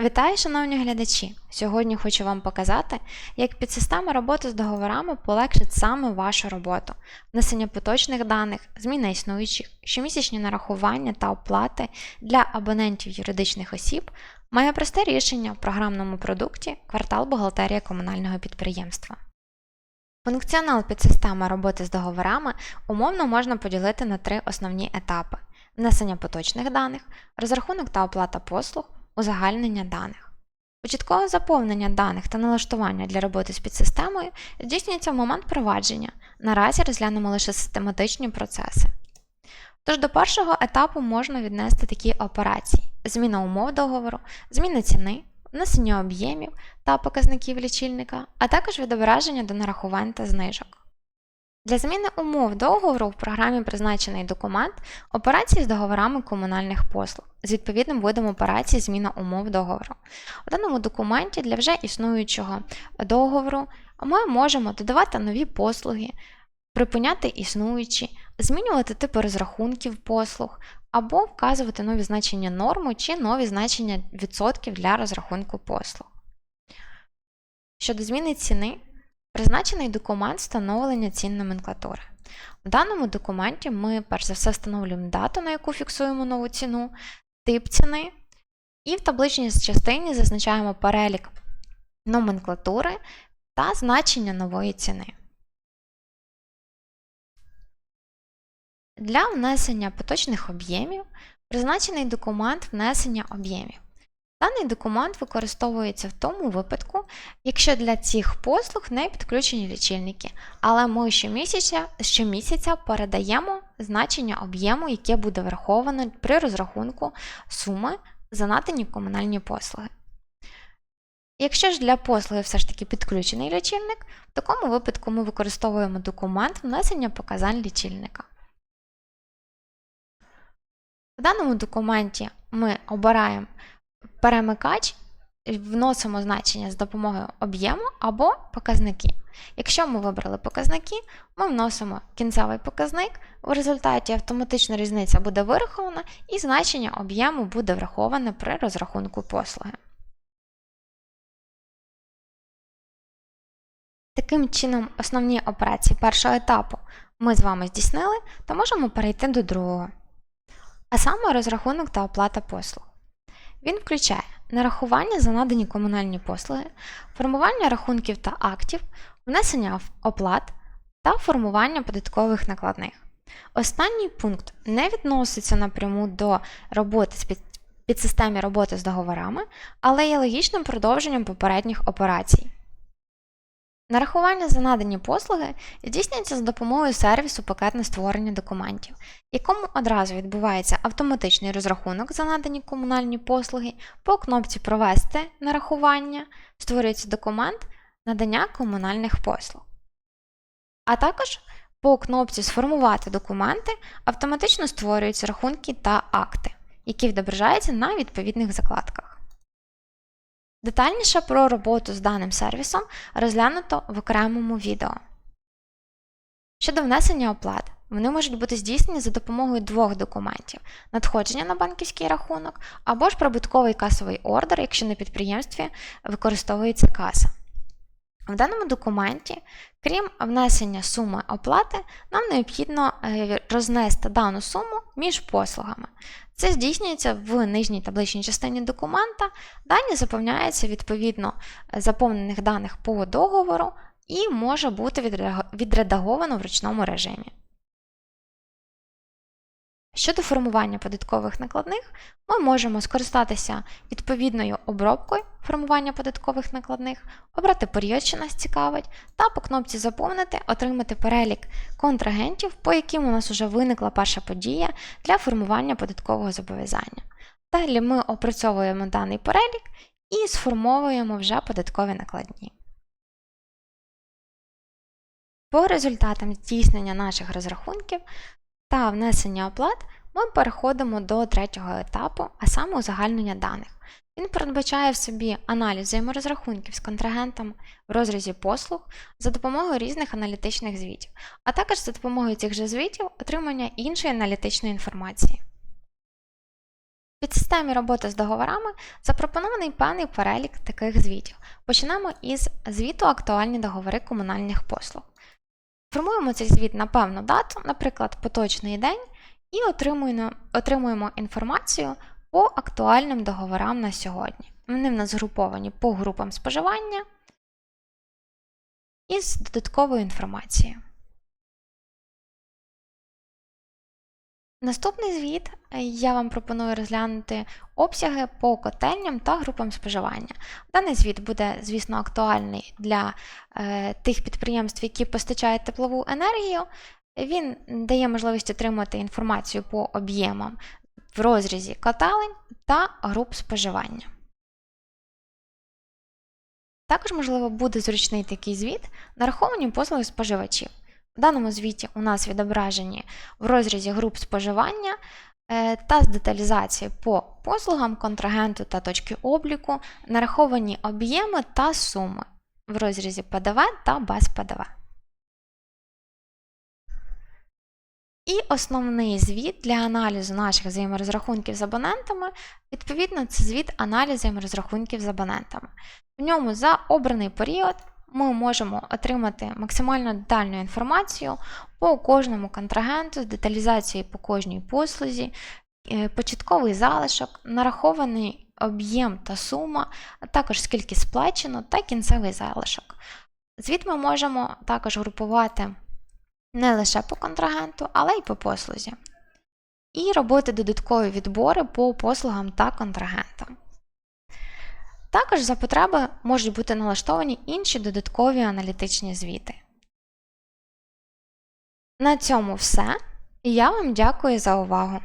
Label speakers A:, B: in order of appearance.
A: Вітаю, шановні глядачі! Сьогодні хочу вам показати, як підсистема роботи з договорами полегшить саме вашу роботу, внесення поточних даних, зміна існуючих, щомісячні нарахування та оплати для абонентів юридичних осіб має просте рішення в програмному продукті Квартал бухгалтерія комунального підприємства. Функціонал підсистеми роботи з договорами умовно можна поділити на три основні етапи: внесення поточних даних, розрахунок та оплата послуг, узагальнення даних. Початкове заповнення даних та налаштування для роботи з підсистемою здійснюється в момент провадження. Наразі розглянемо лише систематичні процеси. Тож до першого етапу можна віднести такі операції: зміна умов договору, зміна ціни, внесення об'ємів та показників лічильника, а також відображення до нарахувань та знижок. Для зміни умов договору в програмі призначений документ операції з договорами комунальних послуг з відповідним видом операції зміна умов договору. У даному документі для вже існуючого договору ми можемо додавати нові послуги, припиняти існуючі, змінювати типи розрахунків послуг або вказувати нові значення норми чи нові значення відсотків для розрахунку послуг. Щодо зміни ціни, призначений документ встановлення цін номенклатури. В даному документі ми перш за все встановлюємо дату, на яку фіксуємо нову ціну, тип ціни, і в табличній частині зазначаємо перелік номенклатури та значення нової ціни. Для внесення поточних об'ємів призначений документ внесення об'ємів. Даний документ використовується в тому випадку, якщо для цих послуг не підключені лічильники, але ми щомісяця, щомісяця передаємо значення об'єму, яке буде враховано при розрахунку суми за надані комунальні послуги. Якщо ж для послуги все ж таки підключений лічильник, в такому випадку ми використовуємо документ внесення показань лічильника. В даному документі ми обираємо перемикач, вносимо значення з допомогою об'єму або показники. Якщо ми вибрали показники, ми вносимо кінцевий показник, в результаті автоматична різниця буде вирахована і значення об'єму буде враховане при розрахунку послуги. Таким чином, основні операції першого етапу ми з вами здійснили, та можемо перейти до другого. А саме розрахунок та оплата послуг. Він включає нарахування за надані комунальні послуги, формування рахунків та актів, внесення оплат та формування податкових накладних. Останній пункт не відноситься напряму до роботи з підсистемі роботи з договорами, але є логічним продовженням попередніх операцій. Нарахування за надані послуги здійснюється за допомогою сервісу пакетне створення документів, якому одразу відбувається автоматичний розрахунок за надані комунальні послуги, по кнопці Провести нарахування створюється документ надання комунальних послуг. А також по кнопці Сформувати документи автоматично створюються рахунки та акти, які відображаються на відповідних закладках. Детальніше про роботу з даним сервісом розглянуто в окремому відео. Щодо внесення оплат, вони можуть бути здійснені за допомогою двох документів: надходження на банківський рахунок або ж прибутковий касовий ордер, якщо на підприємстві використовується каса. В даному документі, крім внесення суми оплати, нам необхідно е, рознести дану суму між послугами. Це здійснюється в нижній табличній частині документа. Дані заповняються відповідно е, заповнених даних по договору і може бути відредаговано в ручному режимі. Щодо формування податкових накладних, ми можемо скористатися відповідною обробкою формування податкових накладних, обрати період, що нас цікавить, та по кнопці Заповнити отримати перелік контрагентів, по яким у нас вже виникла перша подія для формування податкового зобов'язання. Далі ми опрацьовуємо даний перелік і сформовуємо вже податкові накладні. По результатам здійснення наших розрахунків та внесення оплат ми переходимо до третього етапу, а саме узагальнення даних. Він передбачає в собі аналіз взаєморозрахунків з контрагентами в розрізі послуг за допомогою різних аналітичних звітів, а також за допомогою цих же звітів отримання іншої аналітичної інформації. підсистемі роботи з договорами запропонований певний перелік таких звітів. Почнемо із звіту актуальні договори комунальних послуг. Формуємо цей звіт на певну дату, наприклад, поточний день, і отримуємо, отримуємо інформацію по актуальним договорам на сьогодні. Вони в нас згруповані по групам споживання із додатковою інформацією. Наступний звіт е, я вам пропоную розглянути обсяги по котельням та групам споживання. Даний звіт буде, звісно, актуальний для е, тих підприємств, які постачають теплову енергію. Він дає можливість отримати інформацію по об'ємам в розрізі котелень та груп споживання. Також, можливо, буде зручний такий звіт нараховані послуги споживачів. В даному звіті у нас відображені в розрізі груп споживання е, та з деталізації по послугам, контрагенту та точки обліку, нараховані об'єми та суми в розрізі ПДВ та без ПДВ. І основний звіт для аналізу наших взаєморозрахунків з абонентами, відповідно, це звіт аналізу взаєморозрахунків з абонентами. В ньому за обраний період ми можемо отримати максимально детальну інформацію по кожному контрагенту з деталізацією по кожній послузі, е, початковий залишок, нарахований об'єм та сума, а також скільки сплачено та кінцевий залишок. Звіт ми можемо також групувати не лише по контрагенту, але й по послузі. І робити додаткові відбори по послугам та контрагентам. Також за потреби можуть бути налаштовані інші додаткові аналітичні звіти. На цьому все. Я вам дякую за увагу!